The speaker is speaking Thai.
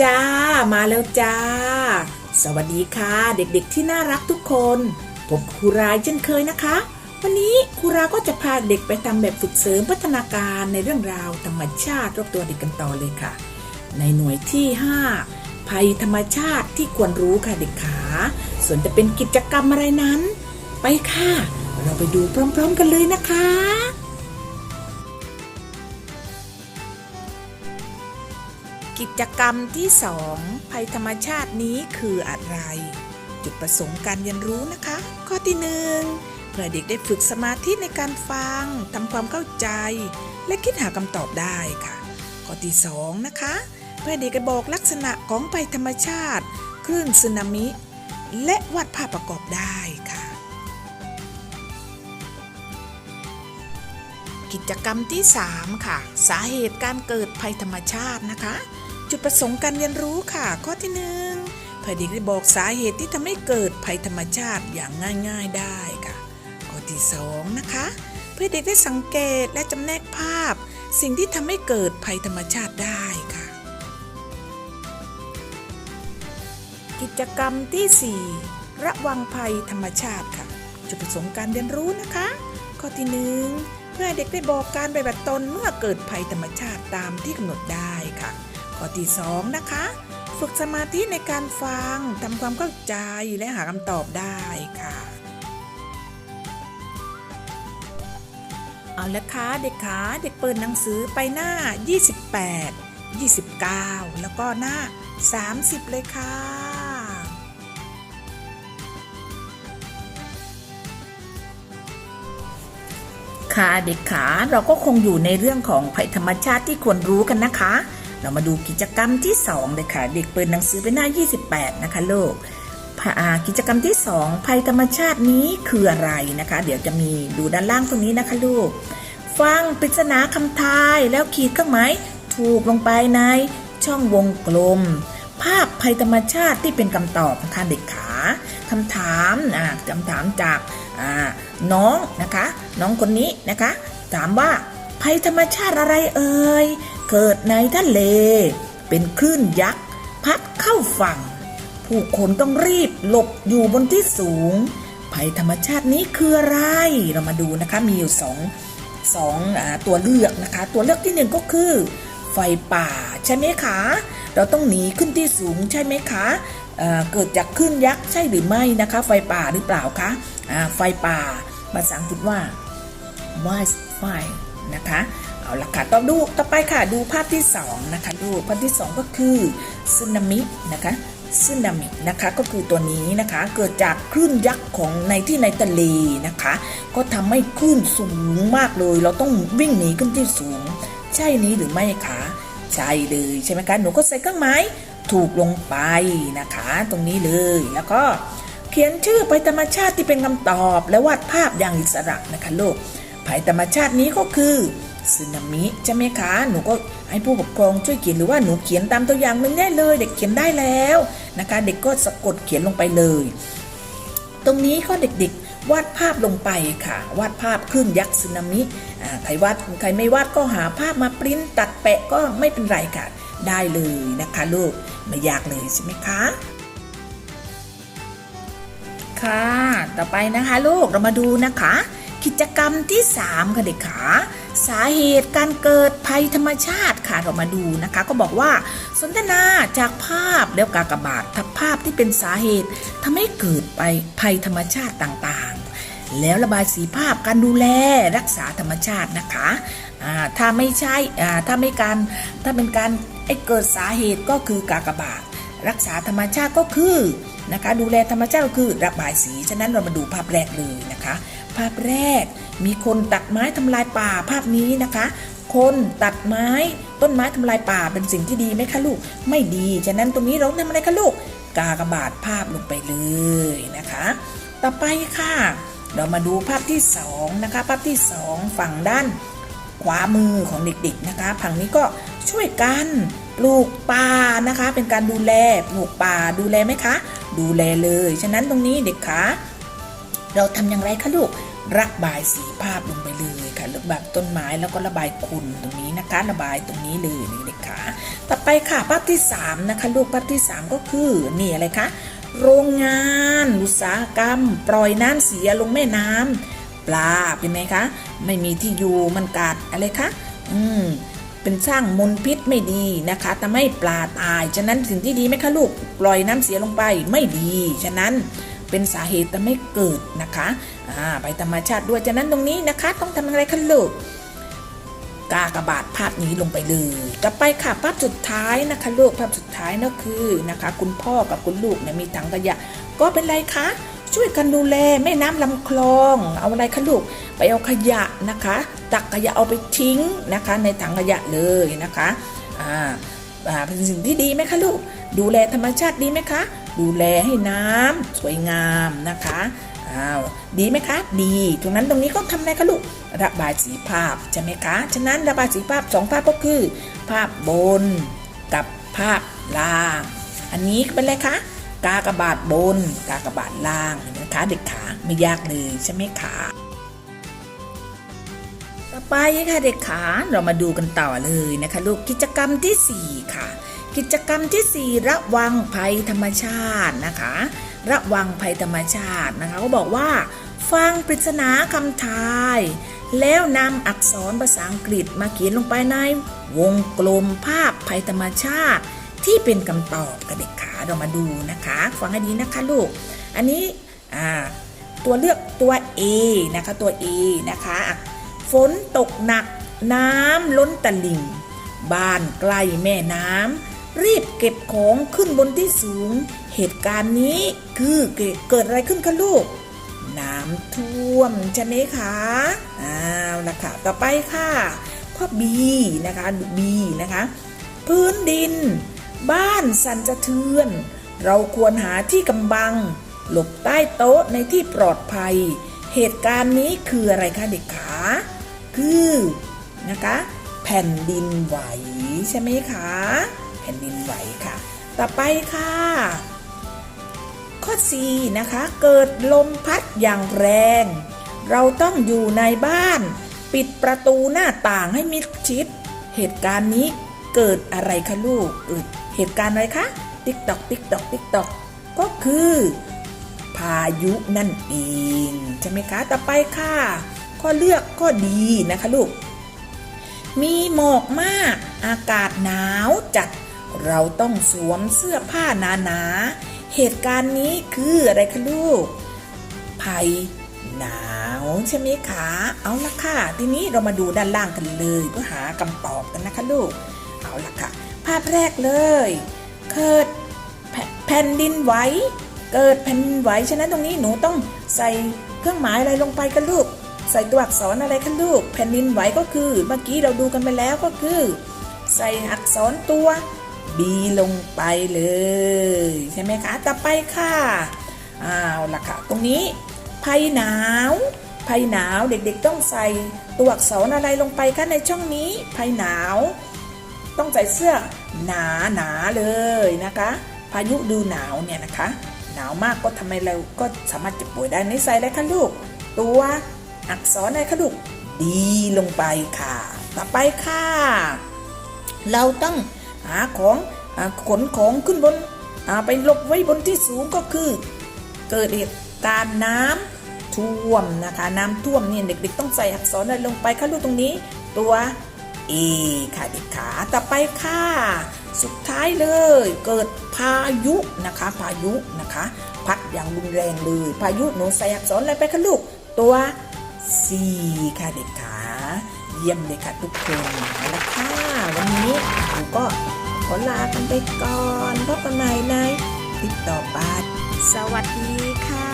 จ้า มาแล้วจ้า สวัสดีค่ะเด็กๆที่น่ารักทุกคน ผมครูรายเช่นเคยนะคะ วันนี้ครูราก็จะพาเด็กไปทำแบบฝึกเสริมพัฒนาการในเรื่องราวธรรมชาติรอบตัวเด็กกันต่อเลยค่ะ ในหน่วยที่ 5 ภัยธรรมชาติที่ควรรู้ค่ะเด็กขา ส่วนจะเป็นกิจกรรมอะไรนั้น ไปค่ะ เราไปดูพร้อม ๆ กันเลยนะคะ กิจกรรมที่ 2 ภัยธรรมชาตินี้คืออะไร จุดประสงค์การเรียนรู้นะคะ ข้อที่หนึ่งเพื่อเด็กได้ฝึกสมาธิในการฟังทำความเข้าใจ และคิดหาคำตอบได้ค่ะ ข้อที่สองนะคะ เพื่อเด็กได้บอกลักษณะของภัยธรรมชาติ คลื่นสึนามิ และวาดภาพประกอบได้ค่ะ กิจกรรมที่ 3 ค่ะ สาเหตุการเกิดภัยธรรมชาตินะคะ จุดประสงค์การเรียนรู้ค่ะ ข้อที่หนึ่งเพื่อเด็กได้บอกสาเหตุที่ทำให้เกิดภัยธรรมชาติอย่างง่ายๆได้ค่ะ ข้อที่สองนะคะ เพื่อเด็กได้สังเกตและจำแนกภาพ สิ่งที่ทำให้เกิดภัยธรรมชาติได้ค่ะ กิจกรรมที่ 4 ระวังภัยธรรมชาติค่ะ จุดประสงค์การเรียนรู้นะคะ ข้อที่หนึ่งเพื่อเด็กได้บอกการปฏิบัติตนเมื่อเกิดภัยธรรมชาติตามที่กำหนดได้ค่ะ ข้อที่สองนะคะ ฝึกสมาธิในการฟังทำความเข้าใจและหาคำตอบได้ค่ะ เอาละค่ะเด็กขาเด็กเปิดหนังสือไปหน้า 28 29 แล้วก็หน้า 30 เลยค่ะค่ะเด็กขาเราก็คงอยู่ในเรื่องของภัยธรรมชาติที่ควรรู้กันนะคะ เรามาดูกิจกรรมที่2เลยค่ะ เด็กเปิดหนังสือไปหน้า 28 นะคะลูกอ่ากิจกรรมที่ 2 ภัยธรรมชาตินี้คืออะไรนะคะ เดี๋ยวจะมีดูด้านล่างตรงนี้นะคะลูก ฟังปริศนาคำทายแล้วขีดเครื่องหมายถูกลงไปในช่องวงกลม ภาพภัยธรรมชาติที่เป็นคำตอบนะคะเด็กขาคำถามคำถามจากน้องนะคะ น้องคนนี้นะคะ ถามว่าภัยธรรมชาติอะไรเอ่ย เกิดในทะเล เป็นคลื่นยักษ์พัดเข้าฝั่ง ผู้คนต้องรีบหลบอยู่บนที่สูง ภัยธรรมชาตินี้คืออะไร เรามาดูนะคะมีอยู่สองสองอตัวเลือกนะคะ ตัวเลือกที่หนึ่งก็คือ ไฟป่าใช่ไหมคะ เราต้องหนีขึ้นที่สูงใช่ไหมคะเเกิดจากคลื่นยักษ์ใช่หรือไม่นะคะ ไฟป่าหรือเปล่าคะไฟป่าภาษาอังกฤษว่า wise fire นะคะ เอาละค่ะต่อดูต่อไปค่ะดูภาพที่สองนะคะดูภาพที่สองก็คือสึนามินะคะสึนามินะคะก็คือตัวนี้นะคะเกิดจากคลื่นยักษ์ของในที่ในทะเลนะคะ ก็ทำให้คลื่นสูงมากเลย เราต้องวิ่งหนีขึ้นที่สูง ใช่นี้หรือไม่คะใช่เลยใช่ไหมคะหนูก็ใส่เครื่องหมายถูกลงไปนะคะ ตรงนี้เลยแล้วก็เขียนชื่อภัยธรรมชาติที่เป็นคำตอบ และวาดภาพอย่างอิสระนะคะลูกภัยธรรมชาตินี้ก็คือ สึนามิใช่ไหมคะ หนูก็ให้ผู้ปกครองช่วยเขียนหรือว่าหนูเขียนตามตัวอย่างหนึ่งได้เลย เด็กเขียนได้แล้วนะคะ เด็กก็สะกดเขียนลงไปเลย ตรงนี้ก็เด็กๆ วาดภาพลงไปค่ะ วาดภาพคลื่นยักษ์สึนามิใครวาดใครไม่วาดก็หาภาพมาปริ้นตัดแปะก็ไม่เป็นไรค่ะ ได้เลยนะคะลูกไม่ยากเลยใช่ไหมคะ ค่ะ ต่อไปนะคะลูกเรามาดูนะคะ กิจกรรมที่ 3 ค่ะเด็กขา สาเหตุการเกิดภัยธรรมชาติค่ะเรามาดูนะคะ ก็บอกว่าสนทนาจากภาพแล้วกากบาททับภาพที่เป็นสาเหตุทำให้เกิดไปภัยธรรมชาติต่างๆ แล้วระบายสีภาพการดูแลรักษาธรรมชาตินะคะถ้าไม่ใช่ถ้าไม่การถ้าเป็นการไอ้เกิดสาเหตุก็คือกากบาท รักษาธรรมชาติก็คือนะคะดูแลธรรมชาติก็คือระบายสี ฉะนั้นเรามาดูภาพแรกเลยนะคะ ภาพแรกมีคนตัดไม้ทำลายป่าภาพนี้นะคะ คนตัดไม้ต้นไม้ทำลายป่าเป็นสิ่งที่ดีไหมคะลูก ไม่ดี ฉะนั้นตรงนี้เราทำอะไรคะลูก กากบาทภาพลงไปเลยนะคะ ต่อไปค่ะ เรามาดูภาพที่สองนะคะภาพที่สองฝั่งด้านขวามือของเด็กๆนะคะ ฝั่งนี้ก็ช่วยกัน ปลูกป่านะคะ เป็นการดูแลปลูกป่าดูแลไหมคะ ดูแลเลย ฉะนั้นตรงนี้เด็กคะเราทำอย่างไรคะลูกระบายสีภาพลงไปเลยค่ะระบายต้นไม้แล้วก็ระบายขุ่นตรงนี้นะคะ ระบายตรงนี้เลยเด็กๆค่ะต่อไปค่ะภาพที่สามนะคะ ลูกภาพที่สามก็คือนี่อะไรคะโรงงานอุตสาหกรรม ปล่อยน้ำเสียลงแม่น้ำปลาเป็นไงคะ ไม่มีที่อยู่มันกัดอะไรคะ อืม เป็นสร้างมลพิษไม่ดีนะคะทำให้ปลาตาย ฉะนั้นสิ่งที่ดีไหมคะลูกปล่อยน้ำเสียลงไปไม่ดี ฉะนั้นเป็นสาเหตุทำให้เกิดนะคะอ่าไปธรรมชาติด้วย ฉะนั้นตรงนี้นะคะ ต้องทำอะไรคะลูกกากบาทภาพนี้ลงไปเลยต่อไปค่ะภาพสุดท้ายนะคะลูกภาพสุดท้ายนั่นคือนะคะ คุณพ่อกับคุณลูกเนี่ยมีถังขยะ ก็เป็นไรคะ ช่วยกันดูแลแม่น้ำลำคลอง เอาอะไรคะลูกไปเอาขยะนะคะ ตักขยะเอาไปทิ้งนะคะ ในถังขยะเลยนะคะอ่าเป็นสิ่งที่ดีไหมคะลูก ดูแลธรรมชาติดีไหมคะ ดูแลให้น้ำสวยงามนะคะอ้าวดีไหมคะ ดีตรงนั้นตรงนี้ก็ทำอะไรคะลูก ระบายสีภาพใช่ไหมคะ ฉะนั้นระบายสีภาพสองภาพก็คือ ภาพบนกับภาพล่าง อันนี้เป็นอะไรคะ กากระบาทบน กากระบาทล่างนไหมคะ เด็กขาไม่ยากเลยใช่ไหมคะต่อไปค่ะเด็กขาเรามาดูกันต่อเลยนะคะ ลูกกิจกรรมทีสี่4 ค่ะ กิจกรรมทีสี่ 4 ระวังภัยธรรมชาตินะคะ ระวังภัยธรรมชาตินะคะก็บอกว่า ฟังปริศนาคำทาย แล้วนำอักษรภาษาอังกฤษมาเขียนลงไปใน วงกลมภาพภัยธรรมชาติที่เป็นคำตอบกับเด็กขา เรามาดูนะคะฟังให้ดีนะคะลูก อันนี้ตัวเลือกตัว A นะคะตัว A นะคะฝนตกหนักน้ำล้นตลิ่ง บ้านใกล้แม่น้ำรีบเก็บของขึ้นบนที่สูง เหตุการณ์นี้คือเกิดอะไรขึ้นคะลูก น้ำท่วมใช่ไหมคะอ้าวนะคะต่อไปค่ะข้อ B นะคะ B นะคะ พื้นดิน บ้านสั่นสะเทือน เราควรหาที่กำบัง หลบใต้โต๊ะในที่ปลอดภัย เหตุการณ์นี้คืออะไรคะเด็กขาคือนะคะ แผ่นดินไหวใช่ไหมคะ แผ่นดินไหวค่ะ ต่อไปค่ะ ข้อ 4 นะคะ เกิดลมพัดอย่างแรง เราต้องอยู่ในบ้าน ปิดประตูหน้าต่างให้มิดชิด เหตุการณ์นี้เกิดอะไรคะลูกเกิด เหตุการณ์อะไรคะติ๊กตอกติ๊กตอกติ๊กตอกก็คือ พายุนั่นเอง ใช่ไหมคะ ต่อไปค่ะ ข้อเลือกข้อดีนะคะลูก มีหมอกมาก อากาศหนาวจัด เราต้องสวมเสื้อผ้าหนาๆเหตุการณ์นี้คืออะไรคะลูก ภัยหนาวใช่ไหมคะ เอาละค่ะ ทีนี้เรามาดูด้านล่างกันเลยเพื่อหาคำตอบกันนะคะลูก เอาละค่ะาพแรกเลยเกิดแผ่นดินไหวเกิดแผ่นดินไหวฉะนั้นตรงนี้หนูต้องใส่เครื่องหมายอะไรลงไปกันลูก ใส่ตัวอักษรอะไรคะลูก แผ่นดินไหวก็คือ เมื่อกี้เราดูกันไปแล้วก็คือ ใส่อักษรตัว B ลงไปเลย ใช่ไหมคะต่อไปค่ะอ้าวล่ะค่ะตรงนี้ภัยหนาวภัยหนาวเด็กๆต้องใส่ตัวอักษรอะไรลงไปคะในช่องนี้ภัยหนาว ต้องใส่เสื้อหนาหนาๆเลยนะคะ พายุดูหนาวเนี่ยนะคะ หนาวมากก็ทำให้เราก็สามารถเจ็บป่วยได้ในใส่อะไรคะลูก ตัวอักษรอะไรคะลูกดีลงไปค่ะ ต่อไปค่ะ เราต้องหาของอขนของขึ้นบนไปหลบไว้บนที่สูงก็คือ เกิดเหตุการณ์น้ำท่วมนะคะ น้ำท่วมเนี่ยเด็กๆต้องใส่อักษรอะไรลงไปคะลูกตรงนี้ ตัว A ค่ะเด็กขาต่อไปค่ะ สุดท้ายเลยเกิดพายุนะคะพายุนะคะ พัดอย่างรุนแรงเลย พายุหนูใส่อักษรอะไรไปคะลูกตัว C ค่ะเด็กขาเยี่ยมเลยค่ะทุกคนเอาละค่ะวันนี้หนูก็ขอลากันไปก่อนพบกันใหม่ในคลิปต่อไปสวัสดีค่ะ